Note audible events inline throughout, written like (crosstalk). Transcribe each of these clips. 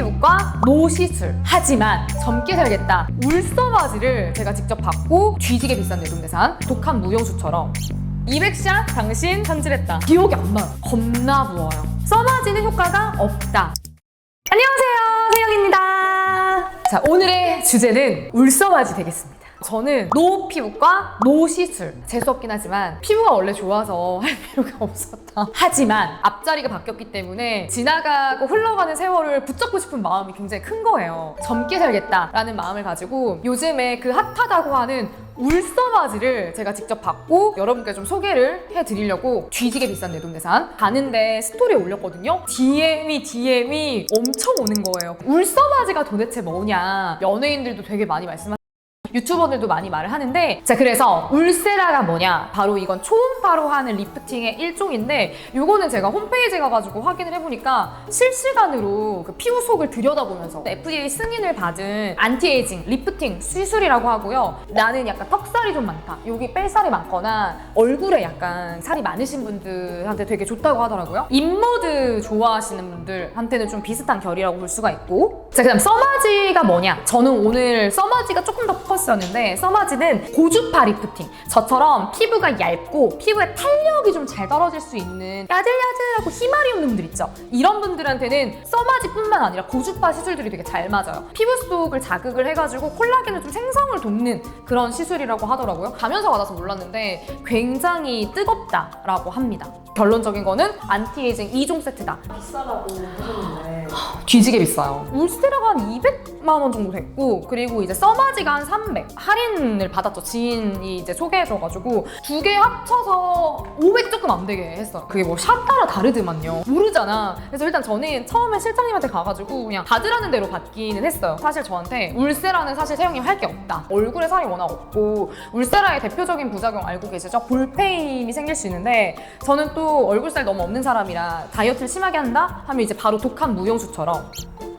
피부과 노시술. 하지만 젊게 살겠다 울서바지를 제가 직접 받고 뒤지게 비싼 내돈내산 독한 무용수처럼 200샷 당신 현질했다. 기억이 안 나요. 겁나 부어요. 써바지는 효과가 없다. 안녕하세요. 세영입니다. 자 오늘의 주제는 울서바지 되겠습니다 저는 노 피부과 노 시술. 재수 없긴 하지만 피부가 원래 좋아서 할 필요가 없었다. 하지만 앞자리가 바뀌었기 때문에 지나가고 흘러가는 세월을 붙잡고 싶은 마음이 굉장히 큰 거예요. 젊게 살겠다라는 마음을 가지고 요즘에 그 핫하다고 하는 울서바지를 제가 직접 받고 여러분께 좀 소개를 해드리려고 뒤지게 비싼 내돈내산 가는데 스토리에 올렸거든요. DM이 DM이 엄청 오는 거예요. 울서바지가 도대체 뭐냐? 연예인들도 되게 많이 말씀하시고 유튜버들도 많이 말을 하는데 자 그래서 울세라가 뭐냐? 바로 이건 초음파로 하는 리프팅의 일종인데 요거는 제가 홈페이지 가가지고 확인을 해보니까 실시간으로 그 피부 속을 들여다보면서 FDA 승인을 받은 안티에이징 리프팅 시술이라고 하고요. 나는 약간 턱살이 좀 많다. 여기 뺄살이 많거나 얼굴에 약간 살이 많으신 분들한테 되게 좋다고 하더라고요. 인모드 좋아하시는 분들한테는 좀 비슷한 결이라고 볼 수가 있고. 자 그다음 써마지가 뭐냐? 저는 오늘 써마지가 조금 더 포커스였는데 써마지는 고주파 리프팅. 저처럼 피부가 얇고 피부에 탄력이 좀 잘 떨어질 수 있는 야들야들하고 희마리 없는 분들 있죠? 이런 분들한테는 써마지뿐만 아니라 고주파 시술들이 되게 잘 맞아요 피부 속을 자극을 해가지고 콜라겐을 좀 생성을 돕는 그런 시술이라고 하더라고요 가면서 받아서 몰랐는데 굉장히 뜨겁다라고 합니다 결론적인 거는 안티에이징 2종 세트다 비싸다고 하셨는데 뒤지게 비싸요. 울스테라가 한 200만 원 정도 됐고 그리고 이제 써마지가 한 300. 할인을 받았죠. 지인이 이제 소개해줘가지고 두 개 합쳐서 500 조금 안 되게 했어요. 그게 뭐 샵 따라 다르더만요. 모르잖아. 그래서 일단 저는 처음에 실 장님한테 가가지고 그냥 받으라는 대로 받기는 했어요. 사실 저한테 울세라는 사실 세영님 할게 없다. 얼굴에 살이 워낙 없고 울세라의 대표적인 부작용 알고 계시죠? 볼페인이 생길 수 있는데 저는 또 얼굴살 너무 없는 사람이라 다이어트를 심하게 한다 하면 이제 바로 독한 무용수처럼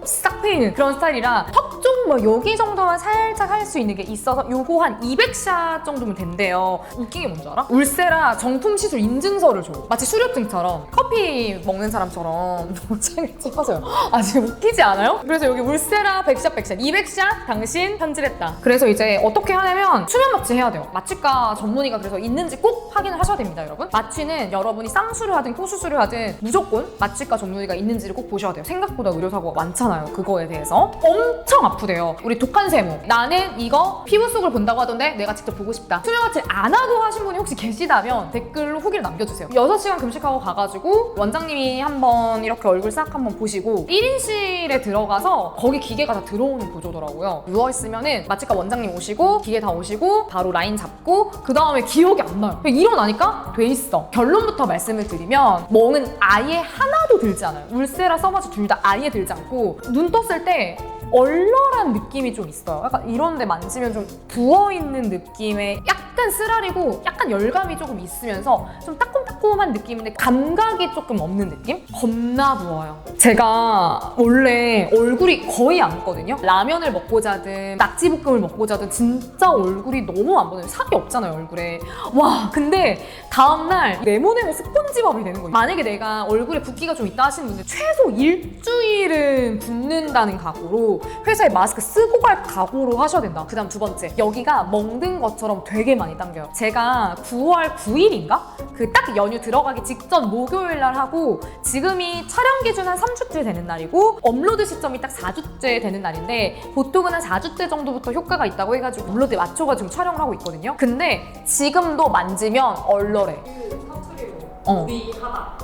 싹 패이는 그런 스타일이라 턱 좀뭐 여기 정도만 살짝 할 수 있는 게 있어서 요거 한 200샷 정도면 된대요. 웃긴 게 뭔지 알아? 울세라 정품 시술 인증서를 줘. 마치 수료증처럼 커피 먹는 사람처럼 (laughs) 모창을 찍어서요. 아 지금 웃기지 않아요? 그래서 여기 울세라 100샷 100샷 200샷 당신 현질했다. 그래서 이제 어떻게 하냐면 수면 마취 해야 돼요. 마취과 전문의가 그래서 있는지 꼭 확인을 하셔야 됩니다, 여러분. 마취는 여러분이 쌍수를 하든 코수술을 하든 무조건 마취과 전문의가 있는지를 꼭 보셔야 돼요. 생각보다 의료사고가 많잖아요. 그거에 대해서 엄청 아프대요. 우리 독한 세모. 나는 이거 피부 속을 본다고 하던데 내가 직접 보고 싶다. 수면 마취 안 하고 하신 분이 혹시 계시다면 댓글로 후기를 남겨주세요. 6시간 금식하고 가가지고 원장님이 한번 이렇게 얼굴 싹 한번 보시고 1인실에 들어가서 거기 기계가 다 들어오는 구조더라고요. 누워있으면은 마취과 원장님 오시고 기계 다 오시고 바로 라인 잡고 그 다음에 기억이 안 나요. 일어나니까 돼 있어. 결론부터 말씀을 드리면 멍은 아예 하나도 들지 않아요. 울세라 써마지 둘 다 아예 들지 않고 눈 떴을 때 얼얼한 느낌이 좀 있어요. 약간 이런 데 만지면 좀 부어있는 느낌의 약간 쓰라리고 약간 열감이 조금 있으면서 좀 따끔따끔한 느낌인데 감각이 조금 없는 느낌? 겁나 부어요. 제가 원래 얼굴이 거의 안 거든요. 라면을 먹고 자든 낙지볶음을 먹고 자든 진짜 얼굴이 너무 안 보여요. 살이 없잖아요, 얼굴에. 와, 근데 다음날 네모네모 스폰지밥이 되는 거예요. 만약에 내가 얼굴에 붓기가 좀 있다 하시는 분들 최소 일주일은 붓는다는 각오로 회사에 마스크 쓰고 갈 각오로 하셔야 된다. 그 다음 두 번째. 여기가 먹는 것처럼 되게 많이 당겨요. 제가 9월 9일인가? 그 딱 연휴 들어가기 직전 목요일 날 하고 지금이 촬영 기준 한 3주째 되는 날이고 업로드 시점이 딱 4주째 되는 날인데 보통은 한 4주째 정도부터 효과가 있다고 해가지고 업로드에 맞춰가지고 촬영을 하고 있거든요. 근데 지금도 만지면 얼얼해. 그 사투리로 어. 우리 하다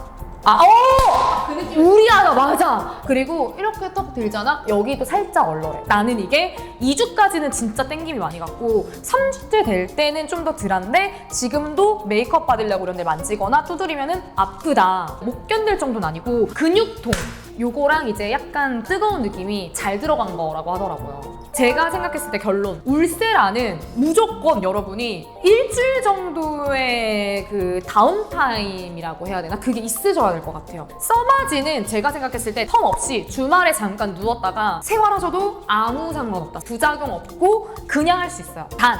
아, 어! 맞아. 그리고 이렇게 딱 들잖아? 여기도 살짝 얼얼해. 나는 이게 2주까지는 진짜 땡김이 많이 갔고 3주째 될 때는 좀 더 덜한데 지금도 메이크업 받으려고 이런 데 만지거나 두드리면은 아프다. 못 견딜 정도는 아니고 근육통. 요거랑 이제 약간 뜨거운 느낌이 잘 들어간 거라고 하더라고요 제가 생각했을 때 결론 울세라는 무조건 여러분이 일주일 정도의 그 다운타임이라고 해야 되나 그게 있으셔야 될 것 같아요 써마지는 제가 생각했을 때 텀 없이 주말에 잠깐 누웠다가 생활하셔도 아무 상관없다 부작용 없고 그냥 할 수 있어요 단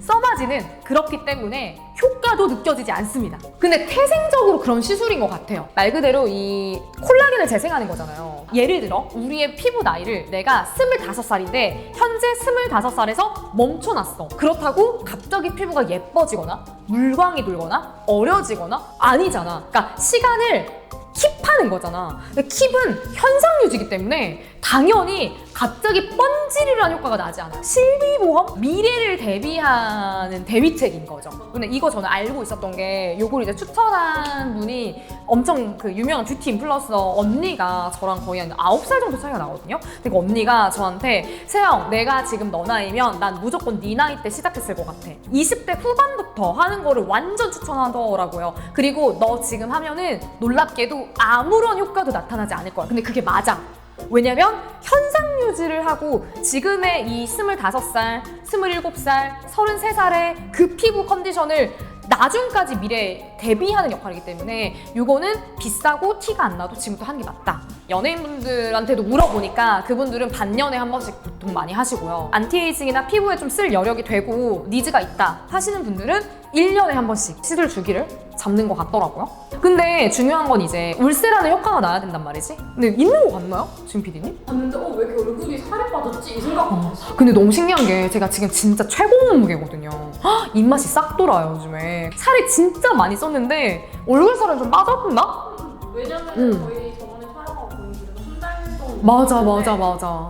써마지는 그렇기 때문에 효과도 느껴지지 않습니다. 근데 태생적으로 그런 시술인 것 같아요. 말 그대로 이 콜라 겐을 재생하는 거잖아요. 예를 들어 우리의 피부 나이를 내가 25살인데 현재 25살에서 멈춰놨어. 그렇다고 갑자기 피부가 예뻐지거나 물광이 돌거나 어려지거나 아니잖아. 그러니까 시간을 킵하는 거잖아. 근데 킵은 현상 유지기 때문에 당연히 갑자기 번지르르한 효과가 나지 않아요. 실비보험? 미래를 대비하는 대비책인 거죠. 근데 이거 저는 알고 있었던 게 요걸 이제 추천한 분이 엄청 그 유명한 뷰티 인플루언서 언니가 저랑 거의 한 9살 정도 차이가 나거든요. 근데 그 언니가 저한테 세영 내가 지금 너 나이면 난 무조건 네 나이 때 시작했을 것 같아. 20대 후반부터 하는 거를 완전 추천하더라고요. 그리고 너 지금 하면은 놀랍게도 아무런 효과도 나타나지 않을 거야. 근데 그게 맞아. 왜냐면 현상 유지를 하고 지금의 이 25살, 27살, 33살의 그 피부 컨디션을 나중까지 미래에 대비하는 역할이기 때문에 이거는 비싸고 티가 안 나도 지금부터 하는 게 맞다. 연예인분들한테도 물어보니까 그분들은 반년에 한 번씩 보통 많이 하시고요. 안티에이징이나 피부에 좀 쓸 여력이 되고 니즈가 있다 하시는 분들은 1년에 한 번씩 시술 주기를 잡는 것 같더라고요. 근데 중요한 건 이제 울세라는 효과가 나야 된단 말이지. 근데 있는 거 같나요? 지금 PD님? 봤는데 어 왜 이렇게 얼굴이 살이 빠졌지 이 생각도 했어. 근데 너무 신기한 게 제가 지금 진짜 최고 몸무게거든요. 헉, 입맛이 싹 돌아요 요즘에. 살이 진짜 많이 쪘는데 얼굴 살은 좀 빠졌나? 왜냐면 응. 저희 저번에 촬영하고 보니까 한달 정도. 맞아 맞아 맞아.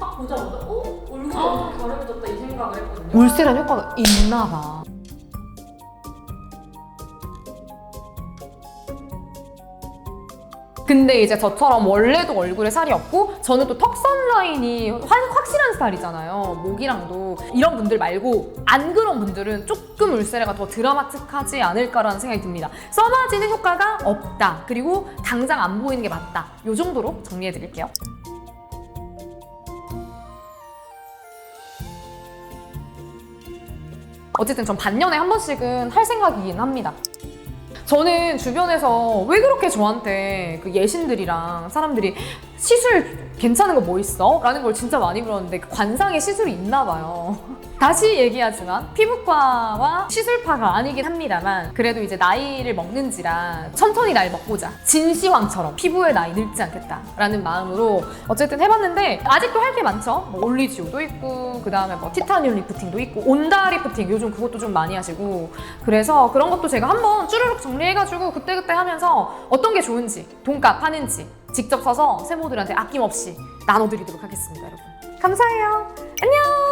딱 보자마자 어 얼굴이 엄청 가려졌다 이 생각을 했거든요. 울세란 효과가 있나 봐. 근데 이제 저처럼 원래도 얼굴에 살이 없고 저는 또 턱선 라인이 확- 확실한 스타일이잖아요. 목이랑도 이런 분들 말고 안 그런 분들은 조금 울세라가 더 드라마틱하지 않을까라는 생각이 듭니다. 써마지는 효과가 없다. 그리고 당장 안 보이는 게 맞다. 이 정도로 정리해 드릴게요. 어쨌든 전 반년에 한 번씩은 할 생각이긴 합니다. 저는 주변에서 왜 그렇게 저한테 그 예신들이랑 사람들이 시술 괜찮은 거 뭐 있어? 라는 걸 진짜 많이 물었는데 그 관상에 시술이 있나 봐요. (laughs) 다시 얘기하지만 피부과와 시술파가 아니긴 합니다만 그래도 이제 나이를 먹는지라 천천히 날 먹보자. 진시황처럼 피부의 나이 늙지 않겠다라는 마음으로 어쨌든 해봤는데 아직도 할 게 많죠. 뭐 올리지오도 있고 그 다음에 뭐 티타늄 리프팅도 있고 온다 리프팅 요즘 그것도 좀 많이 하시고 그래서 그런 것도 제가 한번 쭈르륵 정리해가지고 그때그때 하면서 어떤 게 좋은지 돈값 하는지 직접 써서 세모들한테 아낌없이 나눠드리도록 하겠습니다 여러분. 감사해요. 안녕